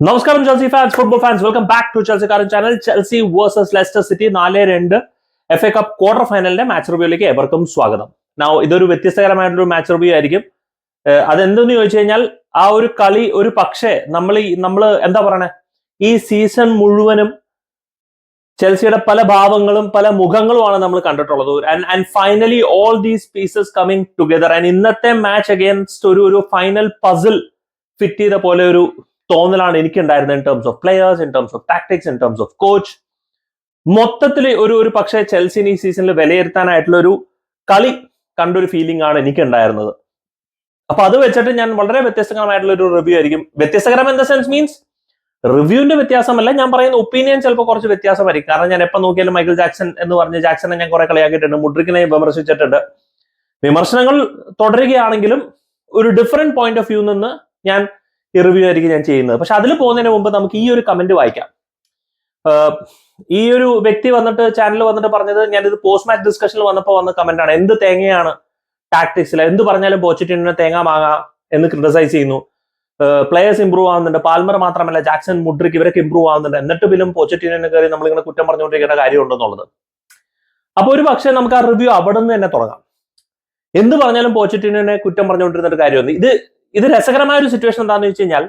നമസ്കാരം Chelsea fans football fans welcome back to ചെൽസിക്കാരൻ channel Chelsea versus Leicester City നാല് രണ്ട് F A cup quarter ഫൈനലിന്റെ match റിവ്യൂയിലേക്ക് എവർക്കും സ്വാഗതം. നാ ഇതൊരു വ്യത്യസ്തകരമായിട്ടുള്ള മാച്ച് റിവ്യൂ ആയിരിക്കും. അതെന്തെന്ന് ചോദിച്ചു കഴിഞ്ഞാൽ ആ ഒരു കളി ഒരു പക്ഷേ നമ്മൾ നമ്മൾ എന്താ പറയണേ? ഈ സീസൺ മുഴുവനും ചെൽസിയുടെ പല ഭാവങ്ങളും പല മുഖങ്ങളുമാണ് നമ്മൾ കണ്ടിട്ടുള്ളത്. And finally all these pieces coming together and ഇന്നത്തെ മാച്ച് അഗേൻസ്റ്റ് ഒരു ഒരു ഫൈനൽ പസിൽ ഫിറ്റ് ചെയ്ത പോലെ ഒരു തോന്നലാണ് എനിക്ക് ഉണ്ടായിരുന്നത് in terms of players in terms of tactics in terms of coach മൊത്തത്തിൽ ഒരു ഒരു പക്ഷേ ചെൽസിന് ഈ സീസണിൽ വിലയിരുത്താനായിട്ടുള്ള ഒരു കളി കണ്ടൊരു ഫീലിംഗ് ആണ് എനിക്ക് ഉണ്ടായിരുന്നത് അപ്പൊ അത് വെച്ചിട്ട് ഞാൻ വളരെ വ്യത്യസ്തകരമായിട്ടുള്ള ഒരു റിവ്യൂ ആയിരിക്കും. വ്യത്യസ്തകരം ഇൻ ദ സെൻസ് മീൻസ് റിവ്യൂവിന്റെ വ്യത്യാസമല്ല ഞാൻ പറയുന്ന ഒപ്പീനിയൻ ചിലപ്പോൾ കുറച്ച് വ്യത്യാസമായിരിക്കും. കാരണം ഞാൻ എപ്പോൾ നോക്കിയാലും മൈക്കിൾ ജാക്സൺ എന്ന് പറഞ്ഞ ജാക്സനെ ഞാൻ കുറെ കളിയാക്കിയിട്ടുണ്ട് മുഡ്രിക്കിനെ വിമർശിച്ചിട്ടുണ്ട്. വിമർശനങ്ങൾ തുടരുകയാണെങ്കിലും ഒരു ഡിഫറെന്റ് പോയിന്റ് ഓഫ് വ്യൂ നിന്ന് ഞാൻ റിവ്യൂ ആയിരിക്കും ഞാൻ ചെയ്യുന്നത്. പക്ഷെ അതിൽ പോകുന്നതിന് മുമ്പ് നമുക്ക് ഈ ഒരു കമന്റ് വായിക്കാം. ഈ ഒരു വ്യക്തി വന്നിട്ട് ചാനൽ വന്നിട്ട് പറഞ്ഞത് ഞാനിത് പോസ്റ്റ് മാച്ച് ഡിസ്കഷനിൽ വന്നപ്പോൾ വന്ന കമന്റാണ് എന്ത് തേങ്ങയാണ് ടാക്ടിക്സിൽ എന്ത് പറഞ്ഞാലും പോച്ചിറ്റിനെ തേങ്ങ മാങ്ങ എന്ന് ക്രിട്ടിസൈസ് ചെയ്യുന്നു. പ്ലേയേഴ്സ് ഇമ്പ്രൂവ് ആവുന്നുണ്ട്. പാൽമർ മാത്രമല്ല ജാക്സൺ മുഡ്രിക്ക് ഇവരൊക്കെ ഇമ്പ്രൂവ് ആവുന്നുണ്ട്. എന്നിട്ട് പോലും പോച്ചിറ്റിനെ കയറി നമ്മളിങ്ങനെ കുറ്റം പറഞ്ഞുകൊണ്ടിരിക്കേണ്ട കാര്യമുണ്ടെന്നുള്ളത്. അപ്പോൾ ഒരു പക്ഷേ നമുക്ക് ആ റിവ്യൂ അവിടെ നിന്ന് തന്നെ തുടങ്ങാം. എന്ത് പറഞ്ഞാലും പോച്ചിറ്റിനെ കുറ്റം പറഞ്ഞുകൊണ്ടിരുന്ന ഒരു കാര്യമൊന്നും ഇത് ഇത് രസകരമായ ഒരു സിറ്റുവേഷൻ എന്താണെന്ന് വെച്ച് കഴിഞ്ഞാൽ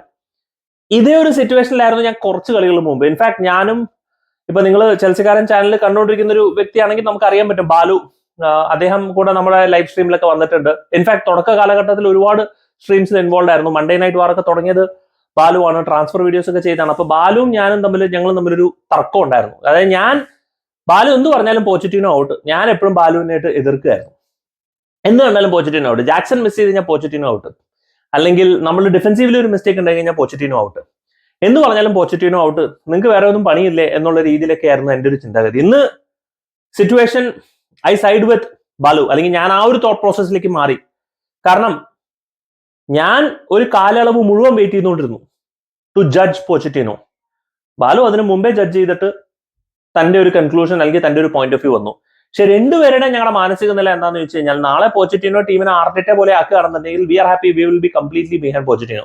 ഇതേ ഒരു സിറ്റുവേഷനിലായിരുന്നു ഞാൻ കുറച്ച് കളികൾ മുമ്പ്. ഇൻഫാക്ട് ഞാനും ഇപ്പൊ നിങ്ങൾ ചെൽസിക്കാരൻ ചാനലിൽ കണ്ടുകൊണ്ടിരിക്കുന്ന ഒരു വ്യക്തിയാണെങ്കിൽ നമുക്ക് അറിയാൻ പറ്റും. ബാലു അദ്ദേഹം കൂടെ നമ്മുടെ ലൈവ് സ്ട്രീമിലൊക്കെ വന്നിട്ടുണ്ട്. ഇൻഫാക്ട് തുടക്ക കാലഘട്ടത്തിൽ ഒരുപാട് സ്ട്രീംസിൽ ഇൻവോൾവ് ആയിരുന്നു. മൺഡേ നൈറ്റ് വാറൊക്കെ തുടങ്ങിയത് ബാലു ആണ്. ട്രാൻസ്ഫർ വീഡിയോസ് ഒക്കെ ചെയ്താണ് അപ്പൊ ബാലുവും ഞാനും തമ്മിൽ ഞങ്ങൾ തമ്മിലൊരു തർക്കം ഉണ്ടായിരുന്നു. അതായത് ഞാൻ ബാലു എന്ത് പറഞ്ഞാലും പോച്ചിറ്റീനോ ഔട്ട്. ഞാൻ എപ്പോഴും ബാലുവിനായിട്ട് എതിർക്കുകയായിരുന്നു. എന്ത് കണ്ടാലും പോച്ചിറ്റീനോ ഔട്ട്. ജാക്സൺ മിസ് ചെയ്ത് ഞാൻ പോച്ചിറ്റീനോ ഔട്ട്. അല്ലെങ്കിൽ നമ്മൾ ഡിഫൻസീവിൽ ഒരു മിസ്റ്റേക്ക് ഉണ്ടായി കഴിഞ്ഞാൽ പോച്ചറ്റീനോ ഔട്ട് എന്ന് പറഞ്ഞാലും പോച്ചറ്റീനോ ഔട്ട് നിങ്ങൾക്ക് വേറെ ഒന്നും പണിയില്ലേ എന്നുള്ള രീതിയിലൊക്കെ ആയിരുന്നു എന്റെ ഒരു ചിന്താഗതി. ഇന്ന് situation I side with Balu. അല്ലെങ്കിൽ ഞാൻ ആ ഒരു തോട്ട് പ്രോസസ്സിലേക്ക് മാറി. കാരണം ഞാൻ ഒരു കാലയളവ് മുഴുവൻ വെയിറ്റ് ചെയ്തുകൊണ്ടിരുന്നു ടു ജഡ്ജ് പോച്ചറ്റീനോ ബാലു അതിന് മുമ്പേ ജഡ്ജ് ചെയ്തിട്ട് തന്റെ ഒരു കൺക്ലൂഷൻ അല്ലെങ്കിൽ തന്റെ ഒരു പോയിന്റ് ഓഫ് വ്യൂ വന്നു. പക്ഷെ രണ്ടുപേരുടെ ഞങ്ങളുടെ മാനസിക നില എന്താന്ന് വെച്ച് കഴിഞ്ഞാൽ നാളെ പോച്ചിറ്റിനോ ടീമിനെ ആർട്ടിറ്റെ പോലെ ആക്കുകയാണെന്നുണ്ടെങ്കിൽ we are happy we will be completely behind Pochettino.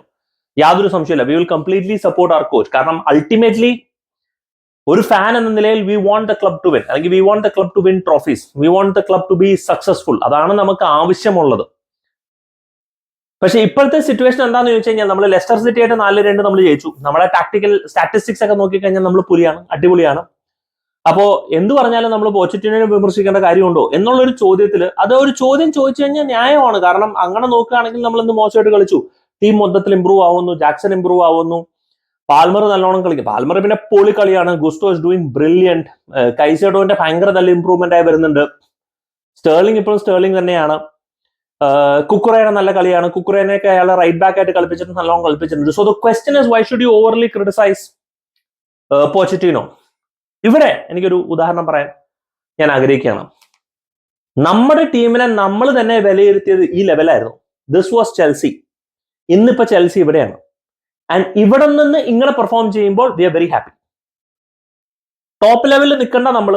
യാതൊരു സംശയമില്ല we will completely support our coach കാരണം അൾട്ടിമേറ്റ്ലി ഒരു ഫാൻ എന്ന നിലയിൽ we want the club to win അല്ലെങ്കിൽ we want the club to win trophies we want the club to be successful അതാണ് നമുക്ക് ആവശ്യമുള്ളത്. പക്ഷേ ഇപ്പോഴത്തെ സിറ്റുവേഷൻ എന്താണെന്ന് ചോദിച്ചു കഴിഞ്ഞാൽ നമ്മൾ ലെസ്റ്റർ സിറ്റി ആയിട്ട് നാല് രണ്ട് നമ്മൾ ജയിച്ചു. നമ്മുടെ ടാക്ടിക്കൽ സ്റ്റാറ്റിസ്റ്റിക്സ് ഒക്കെ നോക്കിക്കഴിഞ്ഞാൽ നമ്മൾ പുലിയാണ് അടിപൊളിയാണ്. അപ്പോ എന്ത് പറഞ്ഞാലും നമ്മൾ പോച്ചറ്റിനെ വിമർശിക്കേണ്ട കാര്യമുണ്ടോ എന്നുള്ളൊരു ചോദ്യത്തിൽ അത് ഒരു ചോദ്യം ചോദിച്ചു കഴിഞ്ഞാൽ ന്യായമാണ്. കാരണം അങ്ങനെ നോക്കുകയാണെങ്കിൽ നമ്മൾ ഇന്ന് മോശമായിട്ട് കളിച്ചു? ടീം മൊത്തത്തിൽ ഇമ്പ്രൂവ് ആവുന്നു ജാക്സൺ ഇമ്പ്രൂവ് ആവുന്നു. പാൽമർ നല്ലോണം കളിക്കും. പാൽമർ പിന്നെ പൊളി കളിയാണ് ഗുസ്റ്റോ ഇസ് ഡൂയിങ് ബ്രില്യന്റ് കൈസേഡോന്റെ ഭയങ്കര നല്ല ഇമ്പ്രൂവ്മെന്റ് ആയി വരുന്നുണ്ട്. സ്റ്റേർലിംഗ് ഇപ്പോഴും സ്റ്റേർലിംഗ് തന്നെയാണ്. കുക്കുറേനെ നല്ല കളിയാണ്. കുക്കുറേനെയൊക്കെ അയാൾ റൈറ്റ് ബാക്ക് ആയിട്ട് കളിപ്പിച്ചിട്ട് നല്ലോണം കളിപ്പിച്ചിട്ടുണ്ട്. So the question is why should you overly criticise Pochettino ഇവിടെ എനിക്കൊരു ഉദാഹരണം പറയാൻ ഞാൻ ആഗ്രഹിക്കുകയാണ്. നമ്മുടെ ടീമിനെ നമ്മൾ തന്നെ വിലയിരുത്തിയത് ഈ ലെവലായിരുന്നു ദിസ് വാസ് ചെൽസി ഇന്നിപ്പോ ചെൽസി ഇവിടെയാണ്. ആൻഡ് ഇവിടെ നിന്ന് ഇങ്ങനെ പെർഫോം ചെയ്യുമ്പോൾ we are very happy top ലെവലിൽ നിൽക്കേണ്ട നമ്മൾ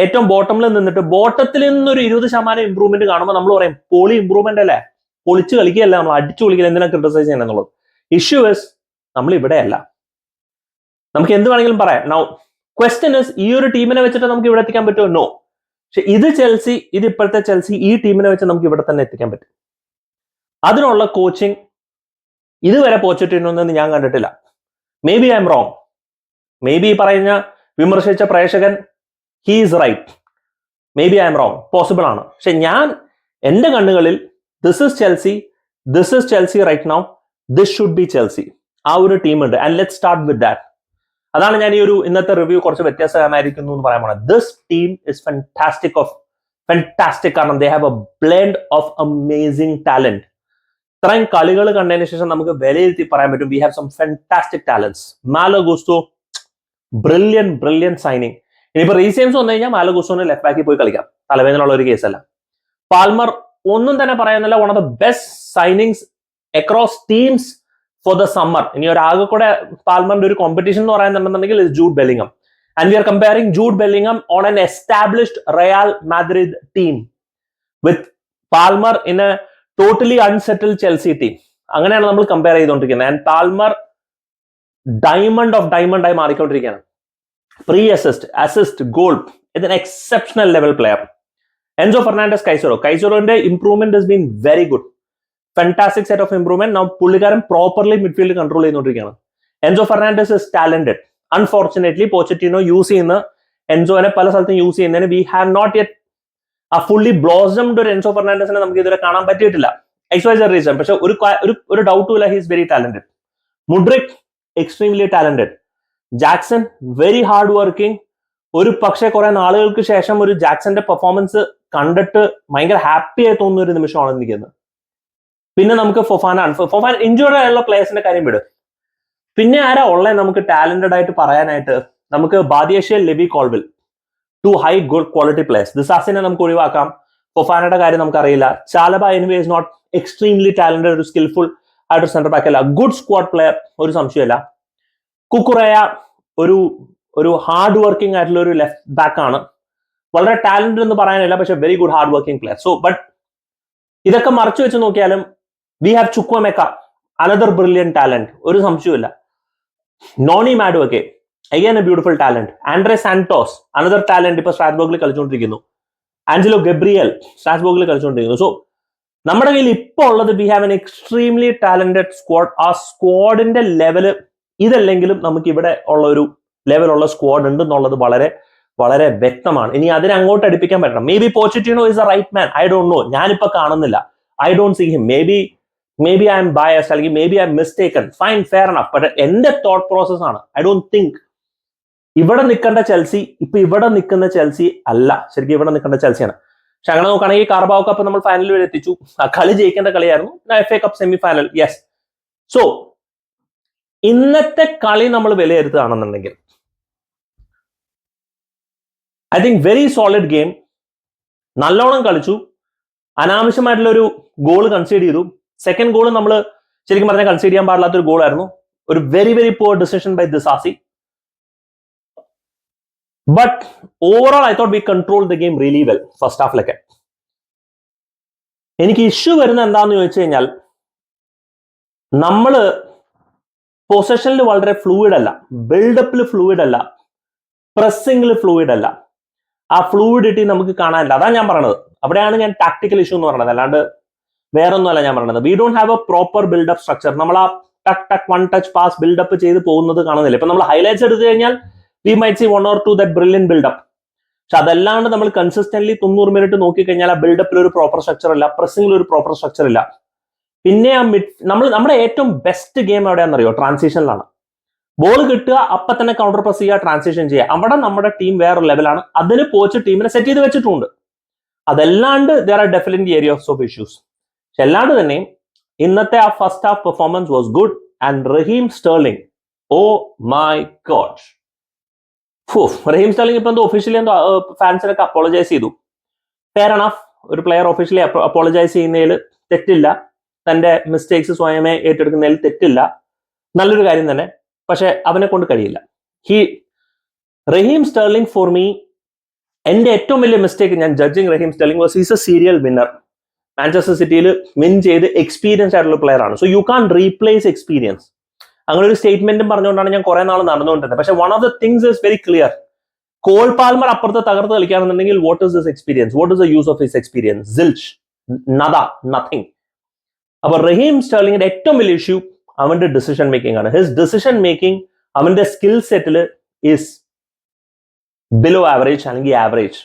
ഏറ്റവും ബോട്ടമിൽ നിന്നിട്ട് ബോട്ടത്തിൽ നിന്നൊരു ഇരുപത് ശതമാനം ഇമ്പ്രൂവ്മെന്റ് കാണുമ്പോൾ നമ്മൾ പറയും പോളി ഇമ്പ്രൂവ്മെന്റ് അല്ലേ? പൊളിച്ച് കളിക്കുകയല്ല നമ്മൾ അടിച്ചു കളിക്കില്ല എന്തിനാ ക്രിട്ടിസൈസ് ചെയ്യണം എന്നുള്ളത്? ഇഷ്യൂ ഇസ് നമ്മൾ ഇവിടെയല്ല. നമുക്ക് എന്ത് വേണമെങ്കിലും പറയാം. നൗ ക്വസ്റ്റൻ ഇസ് ഈ ഒരു ടീമിനെ വെച്ചിട്ട് നമുക്ക് ഇവിടെ എത്തിക്കാൻ പറ്റുമോ? നോ പക്ഷെ ഇത് ചെൽസി ഇത് ഇപ്പോഴത്തെ ചെൽസി ഈ ടീമിനെ വെച്ച് നമുക്ക് ഇവിടെ തന്നെ എത്തിക്കാൻ പറ്റും. അതിനുള്ള കോച്ചിങ് ഇതുവരെ പോച്ചിട്ടിനൊന്നും ഞാൻ കണ്ടിട്ടില്ല. Maybe I am wrong maybe പറയുന്ന വിമർശിച്ച പ്രേക്ഷകൻ he is right maybe I am wrong possible ആണ്. പക്ഷെ ഞാൻ എന്റെ കണ്ണുകളിൽ this is Chelsea this is Chelsea right now this should be Chelsea ആ ഒരു ടീമുണ്ട് and let start with that അതാണ് ഞാൻ ഈ ഒരു ഇന്നത്തെ റിവ്യൂ കുറച്ച് വ്യത്യാസമായിരിക്കുന്നു എന്ന് പറയാൻ പോണത് this team is fantastic of fantastic കാരണം they have a blend of amazing talent ഇത്രയും കളികൾ കണ്ടതിന് ശേഷം നമുക്ക് വിലയിരുത്തി പറയാൻ പറ്റും. We have some fantastic talents Malo Gusto brilliant brilliant signing ഇനിയിപ്പോ റീസെയിംസ് വന്നു കഴിഞ്ഞാൽ മാലോ ഗുസ്തോന് ലെഫ്റ്റ് ബാക്കിൽ പോയി കളിക്കാം. തലവേദനയുള്ള ഒരു കേസല്ല പാൽമർ ഒന്നും തന്നെ പറയുന്നില്ല one of the best signings across teams for the summer ഇനി ഒരു ആകെ കൂടെ പാൽമറിന്റെ ഒരു കോമ്പറ്റീഷൻ എന്ന് പറയുന്നുണ്ടെന്നുണ്ടെങ്കിൽ Jude Bellingham and we are comparing Jude Bellingham on an established Real Madrid team with Palmer in a totally unsettled Chelsea team അങ്ങനെയാണ് നമ്മൾ compare ചെയ്തുകൊണ്ടിരിക്കുന്നത്. And Palmer diamond of diamond ആയി മാറിക്കൊണ്ടിരിക്കുകയാണ്. പ്രീ അസിസ്റ്റ് അസിസ്റ്റ് ഗോൾ ഇത് exceptional level player Enzo Fernandez Caicedo കൈസോറോന്റെ improvement has been very good fantastic set of improvement നാം പുള്ളിക്കാരൻ properly midfield control ചെയ്തുകൊണ്ടിരിക്കുകയാണ്. Enzo Fernandez is talented unfortunately Pochettino use ചെയ്യുന്ന എൻസോനെ പല സ്ഥലത്തും യൂസ് ചെയ്യുന്നതിന് വി ഹാവ് നോട്ട് യെറ്റ് ആ ഫുള്ളി ബ്ലോസംഡ് ഒരു എൻസോ ഫെർണാണ്ടസിനെ നമുക്ക് ഇതുവരെ കാണാൻ പറ്റിയിട്ടില്ല. എക്സ്വൈസ് റീസൺ പക്ഷെ ഒരു ഒരു ഡൗട്ടും ഇല്ല. He's very talented Mudryk extremely talented Jackson very hard working ഒരു പക്ഷേ കുറെ നാളുകൾക്ക് ശേഷം ഒരു ജാക്സന്റെ പെർഫോമൻസ് കണ്ടിട്ട് ഭയങ്കര ഹാപ്പി ആയി തോന്നുന്ന ഒരു നിമിഷമാണ് എനിക്കുന്നത് പിന്നെ നമുക്ക് ഫൊഫാന ഫൊഫാൻ ഇഞ്ചുറി ആയുള്ള പ്ലേയേഴ്സിന്റെ കാര്യം വിടും. പിന്നെ ആരാ ഉള്ളത് നമുക്ക് ടാലന്റഡ് ആയിട്ട് പറയാനായിട്ട്? നമുക്ക് Badiashile Colwill. Two high good quality players ദിസാസിനെ നമുക്ക് ഒഴിവാക്കാം. ഫൊഫാനയുടെ കാര്യം നമുക്കറിയില്ല. Chalobah anyway is not extremely talented ഒരു സ്കിൽഫുൾ ആയിട്ടൊരു സെന്റർ ബാക്ക് അല്ല. ഗുഡ് സ്ക്വാഡ് പ്ലെയർ ഒരു സംശയമല്ല കുക്കുറയ ഒരു ഒരു ഹാർഡ് വർക്കിംഗ് ആയിട്ടുള്ള ഒരു ലെഫ്റ്റ് ബാക്ക് ആണ്. വളരെ ടാലന്റഡ് എന്ന് പറയാനില്ല പക്ഷെ very good hard working player so but ഇതൊക്കെ മറച്ചു വെച്ച് നോക്കിയാലും we have Chukwuemeka another brilliant talent ഒരു സംശയമില്ല Noni Madueke again a beautiful talent Andrey Santos another talent ഇപ്പൊ സ്ട്രാറ്റ്ബോഗിൽ കളിച്ചുകൊണ്ടിരിക്കുന്നു. ആഞ്ചലോ ഗബ്രിയൽ സ്ട്രാറ്റ്ബോഗിൽ കളിച്ചുകൊണ്ടിരിക്കുന്നു. സോ നമ്മുടെ കയ്യിൽ ഇപ്പോൾ ഉള്ളത് we have an extremely talented squad ആ സ്ക്വാഡിന്റെ ലെവൽ ഇതല്ലെങ്കിലും നമുക്ക് ഇവിടെ ഉള്ള ഒരു ലെവലുള്ള സ്ക്വാഡ് ഉണ്ട് എന്നുള്ളത് വളരെ വളരെ വ്യക്തമാണ്. ഇനി അതിനെ അങ്ങോട്ട് അടുപ്പിക്കാൻ പറ്റണം. Maybe Pochettino is a right man I don't know ഞാനിപ്പോ കാണുന്നില്ല. I don't see him maybe maybe I'm bias അല്ലെങ്കിൽ maybe I'm mistaken fine fair enough but എന്റെ തോട്ട് പ്രോസസ് ആണ്. ഐ ഡോണ്ട് തിങ്ക് ഇവിടെ നിൽക്കേണ്ട ചെൽസി ഇപ്പൊ ഇവിടെ നിൽക്കുന്ന ചെൽസി അല്ല. ശരിക്കും ഇവിടെ നിൽക്കേണ്ട ചെൽസിയാണ് പക്ഷെ അങ്ങനെ നോക്കുകയാണെങ്കിൽ കാർബാവ് കപ്പ് നമ്മൾ ഫൈനലിൽ വരെ എത്തിച്ചു. ആ കളി ജയിക്കേണ്ട കളിയായിരുന്നു. F A cup semi final yes so ഇന്നത്തെ കളി നമ്മൾ വിലയിരുത്തുകയാണെന്നുണ്ടെങ്കിൽ I think very solid game നല്ലോണം കളിച്ചു. അനാവശ്യമായിട്ടുള്ള ഒരു ഗോൾ കൺസീഡ് ചെയ്തു. സെക്കൻഡ് ഗോൾ നമ്മൾ ശരിക്കും പറഞ്ഞാൽ കൺസീഡ് ചെയ്യാൻ പാടില്ലാത്ത ഒരു ഗോളായിരുന്നു ഒരു very very poor decision by Disasi but overall I thought we control the game really well first ഹാഫിലൊക്കെ എനിക്ക് ഇഷ്യൂ വരുന്ന എന്താന്ന് ചോദിച്ചു കഴിഞ്ഞാൽ നമ്മൾ പൊസഷനിൽ വളരെ ഫ്ലൂയിഡ് അല്ല. ബിൽഡപ്പിൽ ഫ്ലൂയിഡ് അല്ല. പ്രസ്സിംഗിൽ ഫ്ലൂയിഡ് അല്ല. ആ ഫ്ലൂയിഡിറ്റി നമുക്ക് കാണാനില്ല. അതാണ് ഞാൻ പറയണത് അവിടെയാണ് ഞാൻ ടാക്ടിക്കൽ ഇഷ്യൂ എന്ന് പറയുന്നത് അല്ലാണ്ട് വേറെ ഒന്നുമല്ല ഞാൻ പറയുന്നത് we don't have a proper build up structure നമ്മൾ ആ ടക്ക് ടക്ക് one touch pass build up ചെയ്ത് പോകുന്നത് കാണുന്നില്ല. ഇപ്പൊ നമ്മൾ ഹൈലൈറ്റ്സ് എടുത്തു കഴിഞ്ഞാൽ we might see one or two that brilliant build up പക്ഷെ അതല്ലാണ്ട് നമ്മൾ കൺസിസ്റ്റന്റ് തൊണ്ണൂറ് മിനിറ്റ് നോക്കിക്കഴിഞ്ഞാൽ ആ ബിൽഡപ്പിൽ ഒരു പ്രോപ്പർ സ്ട്രക്ചർ ഇല്ല പ്രസിംഗിൽ ഒരു പ്രോപ്പർ സ്ട്രക്ചർ ഇല്ല. പിന്നെ ആ മിഡ് നമ്മൾ നമ്മുടെ ഏറ്റവും ബെസ്റ്റ് ഗെയിം എവിടെയാണെന്നറിയോ? ട്രാൻസിഷനിലാണ് ബോൾ കിട്ടുക അപ്പൊ തന്നെ കൗണ്ടർ പ്രസ് ചെയ്യുക ട്രാൻസിഷൻ ചെയ്യുക. അവിടെ നമ്മുടെ ടീം വേറെ ലെവലാണ് അതിന് പോച്ച് ടീമിനെ സെറ്റ് ചെയ്ത് വെച്ചിട്ടുണ്ട്. അതല്ലാണ്ട് there are definite area of issues പക്ഷെ അല്ലാണ്ട് തന്നെ ഇന്നത്തെ ആ first half performance was good and Raheem Sterling oh my God. Raheem Sterling ഇപ്പൊ എന്തോ ഒഫീഷ്യലി എന്തോ ഫാൻസിനൊക്കെ അപ്പോളജൈസ് ചെയ്തു. ഫെയർ അണഫ് ഒരു പ്ലെയർ ഒഫീഷ്യലി അപ്പോളജൈസ് ചെയ്യുന്നതിൽ തെറ്റില്ല. തന്റെ മിസ്റ്റേക്സ് സ്വയമേ ഏറ്റെടുക്കുന്നതിൽ തെറ്റില്ല. നല്ലൊരു കാര്യം തന്നെ പക്ഷെ അവനെ കൊണ്ട് കഴിയില്ല. He Raheem Sterling for me എന്റെ ഏറ്റവും വലിയ മിസ്റ്റേക്ക് ഞാൻ judging Raheem Sterling was is a serial winner Manchester സിറ്റിയിൽ വിൻ ചെയ്ത് എക്സ്പീരിയൻസ് ആയിട്ടുള്ള പ്ലെയർ ആണ്. So you can replace experience അങ്ങനെ ഒരു സ്റ്റേറ്റ്മെന്റും പറഞ്ഞുകൊണ്ടാണ് ഞാൻ കുറെ നാൾ നടന്നുകൊണ്ടിരുന്നത്. പക്ഷെ one of the things is very clear Cole Palmer അപ്പുറത്ത് തകർത്ത് കളിക്കുകയാണെന്നുണ്ടെങ്കിൽ what is this experience what is the use of his experience zilch nada nothing അപ്പൊ റഹീം സ്റ്റേർലിംഗിന്റെ ഏറ്റവും വലിയ ഇഷ്യൂ അവന്റെ ഡിസിഷൻ മേക്കിംഗ് ആണ്. ഹിസ് ഡിസിഷൻ മേക്കിംഗ് അവന്റെ സ്കിൽ സെറ്റിൽ ഇസ് ബിലോ ആവറേജ് അല്ലെങ്കിൽ average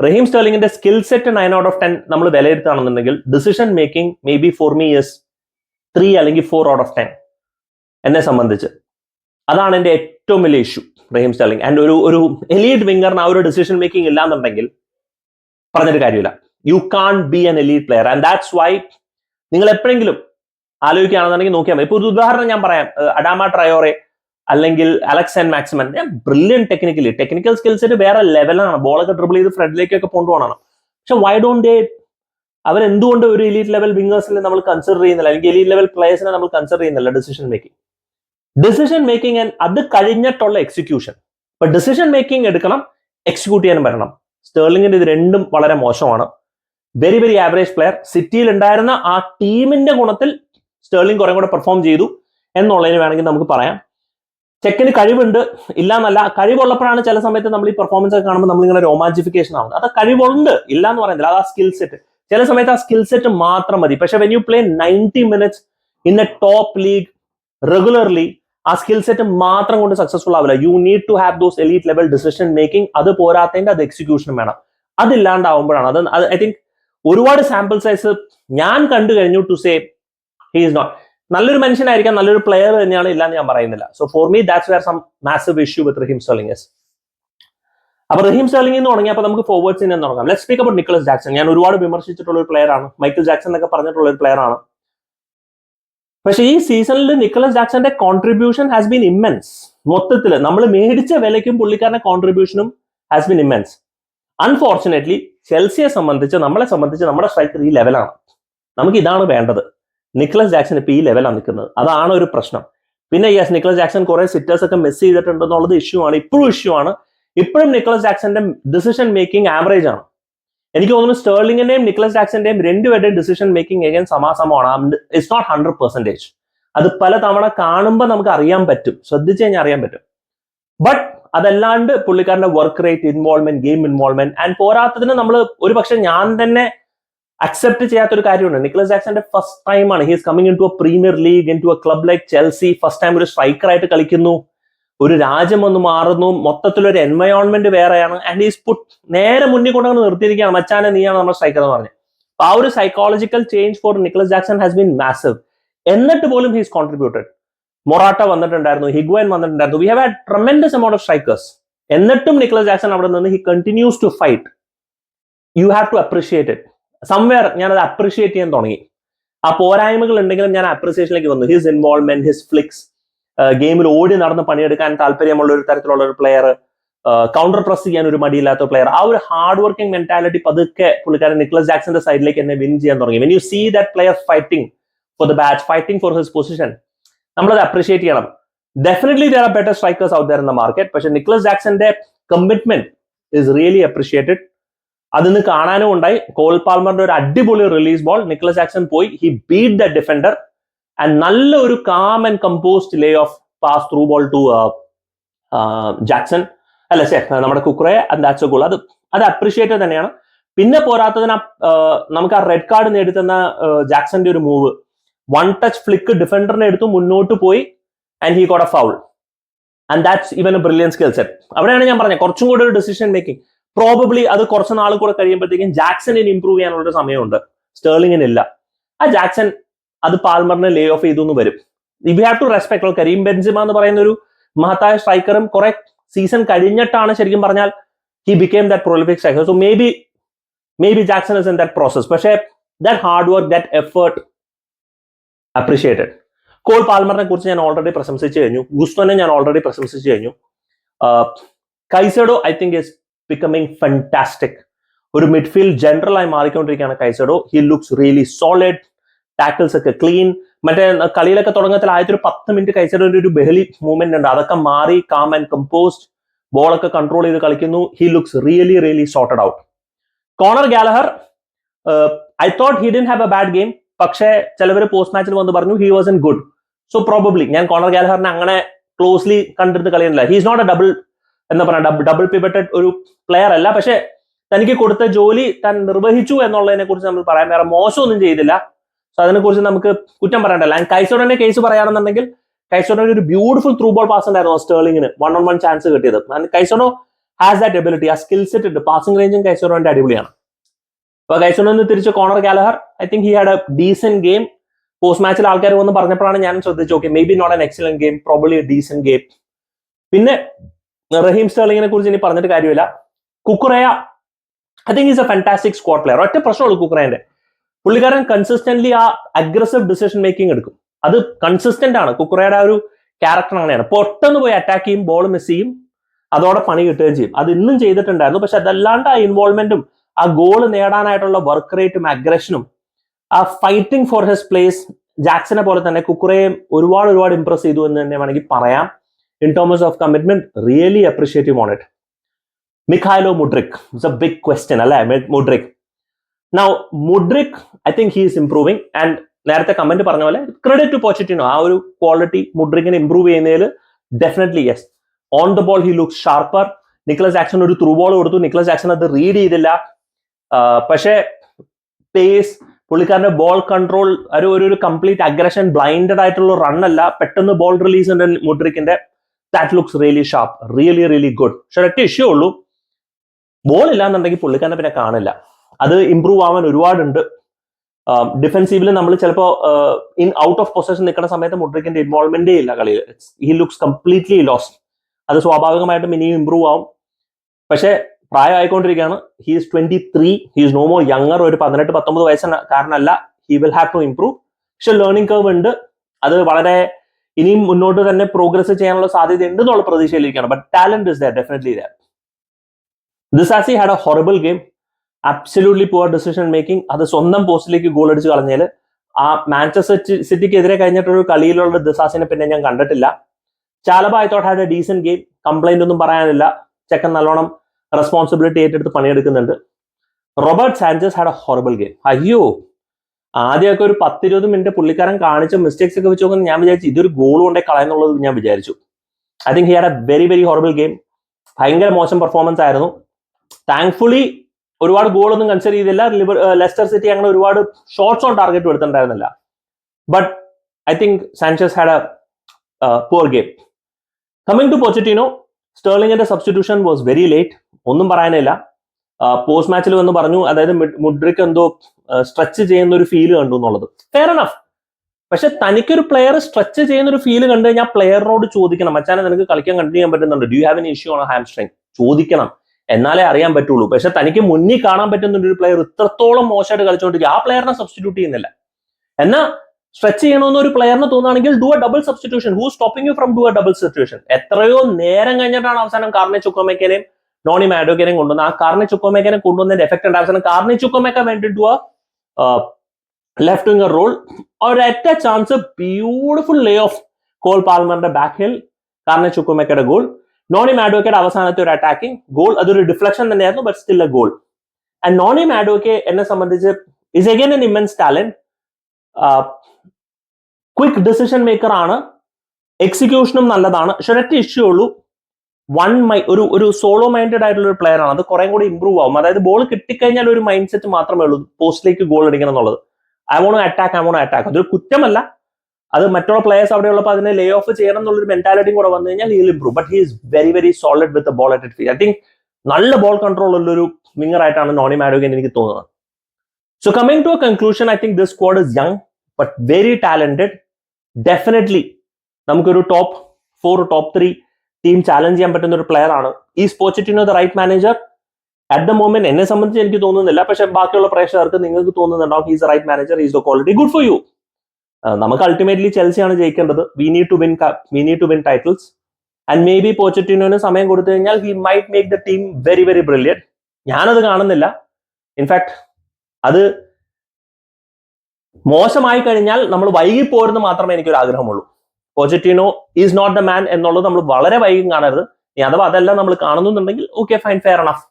Raheem സ്റ്റേർലിംഗിന്റെ skill set nine out of ten നമ്മൾ വിലയിരുത്തുകയാണെന്നുണ്ടെങ്കിൽ decision making maybe for me years three അല്ലെങ്കിൽ ഫോർ ഔട്ട് ഓഫ് ടെൻ എന്നെ സംബന്ധിച്ച്. അതാണ് എന്റെ ഏറ്റവും വലിയ ഇഷ്യൂ റഹീം സ്റ്റേർലിംഗ് ആൻഡ് ഒരു ഒരു എലീറ്റ് വിംഗറിന് ആ ഒരു ഡിസിഷൻ മേക്കിംഗ് ഇല്ലാന്നുണ്ടെങ്കിൽ പറഞ്ഞിട്ട് കാര്യമില്ല. You can't be an elite player and that's why നിങ്ങൾ എപ്പോഴെങ്കിലും ആലോചിക്കുകയാണെന്നുണ്ടെങ്കിൽ നോക്കിയാൽ മതി. ഇപ്പൊ ഒരു ഉദാഹരണം ഞാൻ പറയാം. അഡാമ ട്രയോറെ അല്ലെങ്കിൽ Alex and Maximin brilliant technically technical സ്കിൽസിന് വേറെ ലെവലാണ് ബോളൊക്കെ ഡ്രിബിൾ ചെയ്ത് ഫ്രണ്ടിലേക്കൊക്കെ കൊണ്ടുപോകണം പക്ഷെ വൈ ഡോണ്ട് ദേ അവരെന്തുകൊണ്ട് ഒരു എലീറ്റ് ലെവൽ വിംഗേഴ്സിനെ നമ്മൾ കൺസിഡർ ചെയ്യുന്നില്ല? അല്ലെങ്കിൽ എലീറ്റ് ലെവൽ പ്ലേയേഴ്സിനെ നമ്മൾ കൺസിഡർ ചെയ്യുന്നില്ല decision making decision making and അത് കഴിഞ്ഞിട്ടുള്ള എക്സിക്യൂഷൻ ഇപ്പൊ ഡിസിഷൻ മേക്കിംഗ് എടുക്കണം എക്സിക്യൂട്ട് ചെയ്യാൻ വരണം. സ്റ്റേർലിംഗിന്റെ ഇത് രണ്ടും വളരെ മോശമാണ്. വെരി വെരി ആവറേജ് പ്ലെയർ സിറ്റിയിൽ ഉണ്ടായിരുന്ന ആ ടീമിന്റെ ഗുണത്തിൽ സ്റ്റേർലിംഗ് കുറെ കൂടെ പെർഫോം ചെയ്തു. എന്നുള്ളതിന് വേണമെങ്കിൽ നമുക്ക് പറയാം. ചെക്കിന് കഴിവുണ്ട് ഇല്ല എന്നല്ല കഴിവുള്ളപ്പോഴാണ് ചില സമയത്ത് നമ്മൾ ഈ പെർഫോമൻസ് ഒക്കെ കാണുമ്പോൾ നമ്മളിങ്ങനെ രോമാഞ്ചിഫിക്കേഷൻ ആവുന്നത്. അത് കഴിവുണ്ട് ഇല്ല എന്ന് പറയുന്നില്ല. അത് ആ സ്കിൽ സെറ്റ് ചില സമയത്ത് ആ സ്കിൽ സെറ്റ് മാത്രം മതി. പക്ഷെ when you play ninety minutes in a top league regularly ആ സ്കിൽ സെറ്റ് മാത്രം കൊണ്ട് സക്സസ്ഫുൾ ആവില്ല. You need to have those elite level decision making അത് പോരാത്തതിന്റെ അത് എക്സിക്യൂഷനും വേണം. അതില്ലാണ്ടാവുമ്പോഴാണ് അത് ഐ തിങ്ക് ഒരുപാട് സാമ്പിൾ സൈസ് ഞാൻ കണ്ടു കഴിഞ്ഞു ടു സേ ഹി നോട്ട് നല്ലൊരു മനുഷ്യനായിരിക്കാം നല്ലൊരു പ്ലെയർ തന്നെയാണ് ഇല്ല എന്ന് ഞാൻ പറയുന്നില്ല. So for me that's where some massive issue with Raheem Sterling S അപ്പൊ റഹീം സ്റ്റർലിംഗ് എന്ന് തുടങ്ങിയപ്പോൾ നമുക്ക് ഫോർവേഡ്സിൽ നിന്ന് തുടങ്ങാം. Let speak about Nicolas Jackson ഞാൻ ഒരുപാട് വിമർശിച്ചിട്ടുള്ള ഒരു പ്ലെയർ ആണ്. മൈക്കിൾ ജാക്സൺ എന്നൊക്കെ പറഞ്ഞിട്ടുള്ള ഒരു പ്ലെയർ ആണ്. പക്ഷേ ഈ സീസണിൽ നിക്കോളസ് ജാക്സന്റെ കോൺട്രിബ്യൂഷൻ ഹാസ് ബീൻ ഇമ്മൻസ് മൊത്തത്തിൽ നമ്മൾ മേടിച്ച വിലയ്ക്കും പുള്ളിക്കാരന്റെ കോൺട്രിബ്യൂഷനും ഹാസ് ബീൻ ഇമ്മൻസ് അൺഫോർച്ചുനേറ്റ്ലി ചെൽസിയെ സംബന്ധിച്ച് നമ്മളെ സംബന്ധിച്ച് നമ്മുടെ സ്ട്രൈക്കർ ഈ ലെവലാണ് നമുക്ക് ഇതാണ് വേണ്ടത്. നിക്കലസ് ജാക്സൺ ഇപ്പൊ ഈ ലെവലാണ് നിൽക്കുന്നത്. അതാണ് ഒരു പ്രശ്നം. പിന്നെ യെസ് നിക്കലസ് ജാക്സൺ കുറെ സിറ്റേഴ്സ് ഒക്കെ മിസ് ചെയ്തിട്ടുണ്ടെന്നുള്ളത് ഇഷ്യൂ ആണ്. ഇപ്പോഴും ഇഷ്യൂ ആണ്. ഇപ്പോഴും നിക്കലസ് ജാക്സന്റെ ഡിസിഷൻ മേക്കിംഗ് ആവറേജ് ആണ്. എനിക്ക് തോന്നുന്നു സ്റ്റേർലിംഗിന്റെയും നിക്കലസ് ജാക്സന്റെയും രണ്ടുപേരുടെയും ഡിസിഷൻ മേക്കിംഗ് എങ്ങനെ സമാസമമാണ് ഇറ്റ്സ് നോട്ട് ഹൺഡ്രഡ് പെർസെന്റേജ് അത് പല തവണ കാണുമ്പോൾ നമുക്ക് അറിയാൻ പറ്റും. ശ്രദ്ധിച്ചു കഴിഞ്ഞാൽ അറിയാൻ പറ്റും. ബട്ട് അതല്ലാണ്ട് പുള്ളിക്കാരന്റെ work rate involvement game involvement and പോരാത്തതിന് നമ്മൾ ഒരു പക്ഷെ ഞാൻ തന്നെ അക്സെപ്റ്റ് ചെയ്യാത്തൊരു കാര്യമുണ്ട്. നിക്കലസ് ജാക്സന്റെ ഫസ്റ്റ് ടൈം ആണ്. He's coming into a Premier League into a club like Chelsea first time ഒരു സ്ട്രൈക്കർ ആയിട്ട് കളിക്കുന്നു. ഒരു രാജ്യം ഒന്ന് മാറുന്നു. മൊത്തത്തിലൊരു എൻവയോൺമെന്റ് വേറെയാണ്. ആൻഡ് ഈസ് പുട്ട് നേരെ മുന്നിൽ കൊണ്ടങ്ങനെ നിർത്തിയിരിക്കുകയാണ്. മച്ചാനെ നീയാണ് നമ്മുടെ സ്ട്രൈക്കർ എന്ന് പറഞ്ഞത്. അപ്പൊ ആ ഒരു psychological change for Nicolas Jackson has been massive എന്നിട്ട് പോലും ഹീസ് കോൺട്രിബ്യൂട്ടഡ് മൊറാട്ട വന്നിട്ടുണ്ടായിരുന്നു. ഹിഗ്വൻ വന്നിട്ടുണ്ടായിരുന്നു. We have had tremendous amount of strikers എന്നിട്ടും നിക്കലസ് ജാക്സൺ അവിടെ നിന്ന് he continues to fight you have to appreciate it somewhere ഞാനത് appreciate ചെയ്യാൻ തുടങ്ങി. ആ പോരായ്മകൾ ഉണ്ടെങ്കിലും ഞാൻ അപ്രിസിയേഷനിലേക്ക് വന്നു. ഹിസ് ഇൻവോൾവ്മെന്റ് ഹിസ് ഫ്ലിക്സ് ഗെയിമിൽ ഓടി നടന്ന് പണിയെടുക്കാൻ താല്പര്യമുള്ള ഒരു തരത്തിലുള്ള ഒരു പ്ലെയർ കൗണ്ടർ പ്രസ് ചെയ്യാൻ ഒരു മടിയില്ലാത്ത പ്ലെയർ ആ ഒരു ഹാർഡ് വർക്കിംഗ് മെന്റാലിറ്റി പതുക്കെ പുള്ളിക്കാരൻ നിക്ലസ് ജാക്സന്റെ സൈഡിലേക്ക് എന്നെ വിൻ ചെയ്യാൻ തുടങ്ങി. When you see that player fighting for the badge fighting for his position നമ്മളത് അപ്രീഷിയേറ്റ് ചെയ്യണം. Definitely there are better strikers out there in the market പക്ഷെ നിക്ലസ് ജാക്സന്റെ കമ്മിറ്റ്മെന്റ് ഇസ് റിയലി അപ്രീഷിയേറ്റഡ് അതിന്ന് കാണാനും ഉണ്ടായി. കോൾ പാൽമറിന്റെ ഒരു അടിപൊളി റിലീസ് ബോൾ നിക്ലസ് ആക്സൺ പോയി. He beat the defender and നല്ല ഒരു calm and composed lay off pass through ball to Jackson അല്ല ശേ നമ്മുടെ കുക്കുറെ ദാറ്റ്സ് എ ഗോൾ അത് അത് അപ്രീഷിയേറ്റ് തന്നെയാണ്. പിന്നെ പോരാത്തതിന് നമുക്ക് ആ റെഡ് കാർഡ് നേടിത്തന്ന ജാക്സന്റെ ഒരു മൂവ് വൺ ടച്ച് ഫ്ലിക്ക് ഡിഫൻഡറിനെ എടുത്തു മുന്നോട്ട് പോയി. And he got a foul and that's even a brilliant skill set അവിടെയാണ് ഞാൻ പറഞ്ഞത്. കുറച്ചും കൂടെ ഒരു ഡിസിഷൻ മേക്കിംഗ് പ്രോബബ്ലി അത് കുറച്ച് നാൾ കൂടെ കഴിയുമ്പോഴത്തേക്കും ജാക്സണിന് ഇംപ്രൂവ് ചെയ്യാനുള്ള ഒരു സമയമുണ്ട്. സ്റ്റേർലിങ്ങിന് ഇല്ല ആ ജാക്സൺ അത് പാൽമറിനെ ലേ ഓഫ് ചെയ്തു എന്ന് വരും. We have to respect Karim Benzema എന്ന് പറയുന്ന ഒരു മഹത്തായ സ്ട്രൈക്കറും കുറെ സീസൺ കഴിഞ്ഞിട്ടാണ് ശരിക്കും പറഞ്ഞാൽ he became that prolific striker so maybe maybe Jackson is in that process പക്ഷേ that hard work that effort appreciated Cole പാൽമറിനെ കുറിച്ച് ഞാൻ ഓൾറെഡി പ്രശംസിച്ചു കഴിഞ്ഞു. ഗുസ്തോനെ ഞാൻ ഓൾറെഡി പ്രശംസിച്ചു കഴിഞ്ഞു. Caicedo I think is becoming fantastic ഒരു മിഡ്ഫീൽഡ് ജനറൽ ആയി മാറിക്കൊണ്ടിരിക്കുകയാണ് Caicedo. He looks really solid tackles ഒക്കെ ക്ലീൻ മറ്റേ കളിയിലൊക്കെ തുടങ്ങത്തിൽ ആദ്യത്തെ ഒരു പത്ത് മിനിറ്റ് കൈസഡോന്റെ ഒരു ബെഹലി മൂവ്മെന്റ് ഉണ്ട്. അതൊക്കെ മാറി കാം ആൻഡ് കമ്പോസ്ഡ് ബോളൊക്കെ കൺട്രോൾ ചെയ്ത് കളിക്കുന്നു. He looks really really sorted out corner Gallagher I thought he didn't have A bad game പക്ഷേ ചിലവർ പോസ്റ്റ് മാച്ചിൽ വന്ന് പറഞ്ഞു he was in good so probably ഞാൻ കോണർ ഗാലഹറിനെ അങ്ങനെ closely കണ്ടിരുന്ന് കളിയുന്നില്ല. He's not A double എന്താ പറയുക ഡബിൾ പിവറ്റഡ് ഒരു പ്ലെയർ അല്ല. പക്ഷെ തനിക്ക് കൊടുത്ത ജോലി താൻ നിർവഹിച്ചു എന്നുള്ളതിനെ കുറിച്ച് നമ്മൾ പറയാൻ വേറെ മോശമൊന്നും ചെയ്തില്ല. സോ അതിനെക്കുറിച്ച് നമുക്ക് കുറ്റം പറയണ്ടല്ല കൈസോഡന്റെ കേസ് പറയുകയാണെന്നുണ്ടെങ്കിൽ കൈസോഡോ ഒരു ബ്യൂട്ടിഫുൾ ത്രൂ ബോൾ പാസ് ഉണ്ടായിരുന്നു സ്റ്റേർലിങ്ങിന് വൺ ഓൺ വൺ ചാൻസ് കിട്ടിയത്. കൈസോഡോ ഹാസ് ദാറ്റ് എബിലിറ്റി ആ സ്കിൽ സെറ്റ് ഉണ്ട്. പാസിംഗ് റേഞ്ചും കൈസോഡോന്റെ അടിപൊളിയാണ്. അപ്പൊ കൈസോഡോന്ന് തിരിച്ച് Conor Gallagher I think he had a decent game post മാച്ചിൽ ആൾക്കാർ വന്ന് പറഞ്ഞപ്പോഴാണ് ഞാൻ ശ്രദ്ധിച്ചു okay maybe not an excellent game probably decent game പിന്നെ റഹീം സ്റ്റേർലിങ്ങിനെ കുറിച്ച് ഇനി പറഞ്ഞിട്ട് കാര്യമില്ല. Cucurella I think is a fantastic squad player ഒറ്റ പ്രശ്നമുള്ളൂ കുക്കുറേന്റെ പുള്ളിക്കാരൻ കൺസിസ്റ്റന്റ്ലി ആ അഗ്രസീവ് ഡിസിഷൻ മേക്കിംഗ് എടുക്കും. അത് കൺസിസ്റ്റന്റ് ആണ്. കുക്കുറയുടെ ഒരു ക്യാരക്ടർ അങ്ങനെയാണ്. പൊട്ടെന്ന് പോയി അറ്റാക്ക് ചെയ്യും ബോൾ മിസ് ചെയ്യും അതോടെ പണി കിട്ടുകയും ചെയ്യും. അത് ഇന്നും ചെയ്തിട്ടുണ്ടായിരുന്നു. പക്ഷെ അതല്ലാണ്ട് ആ ഇൻവോൾവ്മെന്റും ആ ഗോൾ നേടാനായിട്ടുള്ള വർക്ക് റേറ്റും അഗ്രഷനും ആ ഫൈറ്റിംഗ് ഫോർ ഹിസ് പ്ലേസ് ജാക്സനെ പോലെ തന്നെ കുക്കുറയെ ഒരുപാട് ഒരുപാട് ഇംപ്രസ് ചെയ്തു എന്ന് തന്നെ വേണമെങ്കിൽ പറയാം. In terms of commitment, really appreciative on it. Mikhailo Mudrik it's a big question. അല്ലേ? Mudryk now Mudryk I think he is improving and നേരത്തെ കമന്റ് പറഞ്ഞ പോലെ ക്രെഡിറ്റ് ടു പോച്ചിറ്റിനോ ആ ഒരു ക്വാളിറ്റി മുഡ്രിക്കിനെ ഇംപ്രൂവ് ചെയ്യുന്നതിൽ definitely yes on the ball he look sharper Nicolas Jackson ഒരു through ball കൊടുത്തു. നിക്ലസ് ജാക്സൺ അത് റീഡ് ചെയ്തില്ല. പക്ഷേ പേസ് പുള്ളിക്കാരന്റെ ബോൾ കൺട്രോൾ ഒരു ഒരു കംപ്ലീറ്റ് അഗ്രഷൻ ബ്ലൈൻഡഡ് ആയിട്ടുള്ള റൺ അല്ല. പെട്ടെന്ന് ബോൾ റിലീസ് ഉണ്ട് മുഡ്രിക്കിന്റെ that looks really sharp really really good പക്ഷെ ഒരൊറ്റ ഇഷ്യൂ ഉള്ളൂ? ബോൾ ഇല്ലാന്നുണ്ടെങ്കിൽ പുള്ളിക്കാരനെ പിന്നെ കാണില്ല. അത് ഇമ്പ്രൂവ് ആവാൻ ഒരുപാടുണ്ട്. ഡിഫെൻസീവിൽ നമ്മൾ ചിലപ്പോൾ ഇൻ ഔട്ട് ഓഫ് പൊസിഷൻ നിൽക്കുന്ന സമയത്ത് മുഡ്രിക്കിന്റെ ഇൻവോൾവ്മെന്റേ ഇല്ല കളിയിൽ. ഹി ലുക്സ് കംപ്ലീറ്റ്ലി ലോസ്റ്റ് അത് സ്വാഭാവികമായിട്ടും ഇനിയും ഇമ്പ്രൂവ് ആവും. പക്ഷേ പ്രായമായിക്കൊണ്ടിരിക്കുകയാണ്. He is twenty three he is no more younger ഒരു പതിനെട്ട് പത്തൊമ്പത് വയസ്സിന് കാരണമല്ല he will have to improve പക്ഷെ ലേണിംഗ് കർവ് ഉണ്ട്. അത് വളരെ ഇനിയും മുന്നോട്ട് തന്നെ പ്രോഗ്രസ് ചെയ്യാനുള്ള സാധ്യത ഉണ്ട് എന്നുള്ള പ്രതീക്ഷയിലിരിക്കുകയാണ് but talent is there definitely there Disasi had a horrible game absolutely poor decision making അത് സ്വന്തം പോസ്റ്റിലേക്ക് ഗോൾ അടിച്ച് കളഞ്ഞാൽ ആ മാഞ്ചസ്റ്റർ സിറ്റിക്കെതിരെ കഴിഞ്ഞിട്ടൊരു കളിയിലുള്ള ദിസാസിനെ പിന്നെ ഞാൻ കണ്ടിട്ടില്ല. Chalobah I thought had a decent game complaint ഒന്നും പറയാനില്ല. ചെക്കൻ നല്ലോണം റെസ്പോൺസിബിലിറ്റി ഏറ്റെടുത്ത് പണിയെടുക്കുന്നുണ്ട്. Robert Sanchez had a horrible game അയ്യോ. ആദ്യമൊക്കെ ഒരു പത്തിരുപത് മിനിറ്റ് പുള്ളിക്കാരൻ കാണിച്ച മിസ്റ്റേക്സ് ഒക്കെ വെച്ച് ഞാൻ വിചാരിച്ചു ഇതൊരു ഗോൾ കൊണ്ടേ കളയുന്നുള്ളത് ഞാൻ വിചാരിച്ചു. I think he had a very very horrible game ഭയങ്കര മോശം പെർഫോമൻസ് ആയിരുന്നു. താങ്ക്ഫുള്ളി ഒരുപാട് ഗോളൊന്നും കൺസിഡർ ചെയ്തില്ല. ലിബർ ലെസ്റ്റർ സിറ്റി അങ്ങനെ ഒരുപാട് shots on target എടുത്തിട്ടുണ്ടായിരുന്നില്ല. But I think Sanchez had a poor game coming to Pochettino സ്റ്റേർലിംഗിന്റെ substitution was very late ഒന്നും പറയാനില്ല. Post മാച്ചിൽ വന്ന് പറഞ്ഞു. അതായത് മുഡ്രിക്ക് എന്തോ സ്ട്രെച്ച് ചെയ്യുന്ന ഒരു ഫീൽ കണ്ടു എന്നുള്ളത്. ഫെയർ എനഫ് പക്ഷെ തനിക്കൊരു പ്ലെയർ സ്ട്രെച്ച് ചെയ്യുന്ന ഒരു ഫീൽ കണ്ടു കഴിഞ്ഞാൽ പ്ലെയറിനോട് ചോദിക്കണം. മച്ചാനെ നിനക്ക് കളിക്കാൻ കണ്ടിന്യൂ ചെയ്യാൻ പറ്റുന്നുണ്ട്. Do have an issue on hamstring ചോദിക്കണം. എന്നാലേ അറിയാൻ പറ്റുള്ളൂ. പക്ഷെ തനിക്ക് മുന്നിൽ കാണാൻ പറ്റുന്നുണ്ട് ഒരു പ്ലെയർ ഇത്രത്തോളം മോശമായിട്ട് കളിച്ചുകൊണ്ടിരിക്കുക ആ പ്ലെയറിനെ സബ്സ്റ്റിറ്റ്യൂട്ട് ചെയ്യുന്നില്ല. എന്നാൽ സ്ട്രെച്ച് ചെയ്യണമെന്ന് ഒരു പ്ലെയറിന് തോന്നുകയാണെങ്കിൽ do a double substitution who stopping you from do a double substitution എത്രയോ നേരം കഴിഞ്ഞിട്ടാണ് അവസാനം കാർണെ ചുക്കോമേക്കനെയും നോണി മാഡോക്കനെയും കൊണ്ടുവന്നത്. ആ കാർണെ ചുക്കോമേക്കനെ കൊണ്ടുവന്നതിന്റെ എഫക്ട് ഉണ്ട്. അവസാനം കാർണെ ചുക്കോമേക്ക വേണ്ടി ലെഫ്റ്റ് വിംഗർ റോൾ ഒരൊറ്റ chance beautiful lay off Cole പാൽമറിന്റെ back heel കാരണം ചുക്കുമേക്കയുടെ ഗോൾ നോണി മാഡോക്കയുടെ അവസാനത്തെ ഒരു അറ്റാക്കിംഗ് ഗോൾ അതൊരു ഡിഫ്ലക്ഷൻ തന്നെയായിരുന്നു but still a goal and Noni Madueke എന്നെ സംബന്ധിച്ച് is again an immense talent quick decision maker ആണ്. എക്സിക്യൂഷനും നല്ലതാണ്. പക്ഷെ ഒരൊറ്റ ഇഷ്യൂ ഉള്ളൂ. വൺ മൈ ഒരു ഒരു സോളോ മൈൻഡഡ് ആയിട്ടുള്ള ഒരു പ്ലെയർ ആണ്. അത് കുറേ കൂടി ഇമ്പ്രൂവ് ആവും. അതായത് ബോൾ കിട്ടിക്കഴിഞ്ഞാൽ ഒരു മൈൻഡ് സെറ്റ് മാത്രമേ ഉള്ളൂ. പോസ്റ്റിലേക്ക് ഗോൾ അടിക്കണം എന്നുള്ളത്. I won't attack I won't attack അതൊരു കുറ്റമല്ല. അത് മറ്റുള്ള പ്ലേയേഴ്സ് അവിടെ ഉള്ളപ്പോൾ അതിനെ ലേ ഓഫ് ചെയ്യണം എന്നുള്ളൊരു മെന്റാലിറ്റിയും കൂടെ വന്നു കഴിഞ്ഞാൽ he'll improve but he is very very solid with ball at it I think നല്ല ബോൾ കൺട്രോൾ ഉള്ള ഒരു വിങ്ങർ ആയിട്ടാണ് നോണി മാഡോഗൻ എനിക്ക് തോന്നുന്നത്. So coming to a conclusion I think this squad is young but very talented definitely നമുക്കൊരു top four top three team challenge ചെയ്യാൻ പറ്റുന്ന ഒരു പ്ലെയർ ആണ്. ഈ Pochettino the right manager at the moment എന്നെ സംബന്ധിച്ച് എനിക്ക് തോന്നുന്നില്ല. പക്ഷെ ബാക്കിയുള്ള പ്രേക്ഷകർക്ക് നിങ്ങൾക്ക് തോന്നുന്നുണ്ടാവും he's right manager is the quality good for you നമുക്ക് അൾട്ടിമേറ്റ്ലി ചെൽസിയാണ് ജയിക്കേണ്ടത്. We need to win we need to win titles and maybe പോച്ചറ്റിനോന് സമയം കൊടുത്തു കഴിഞ്ഞാൽ he might make the team very very brilliant ഞാനത് കാണുന്നില്ല. ഇൻഫാക്ട് അത് മോശമായി കഴിഞ്ഞാൽ നമ്മൾ വൈകി പോരുന്ന മാത്രമേ എനിക്കൊരു ആഗ്രഹമുള്ളൂ. Pochettino is not the man എന്നുള്ളത് നമ്മൾ വളരെ വൈകും കാണരുത്. ഇനി അഥവാ അതെല്ലാം നമ്മൾ കാണുന്നുണ്ടെങ്കിൽ okay fine fair enough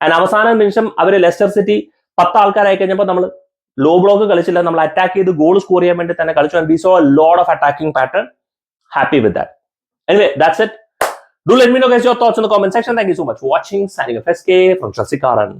and അവസാന നിമിഷം അവർ ലെസ്റ്റർ സിറ്റി പത്ത് ആൾക്കാരായി കഴിഞ്ഞപ്പോൾ നമ്മൾ ലോ ബ്ലോക്ക് കളിച്ചില്ല. നമ്മൾ അറ്റാക്ക് ചെയ്ത് ഗോൾ സ്കോർ ചെയ്യാൻ വേണ്ടി തന്നെ കളിച്ചു. And we saw load of attacking pattern happy with that anyway that's it do let me know guys your thoughts in the comment section thank you so much watching signing F S K from ഷസിക്കാരൻ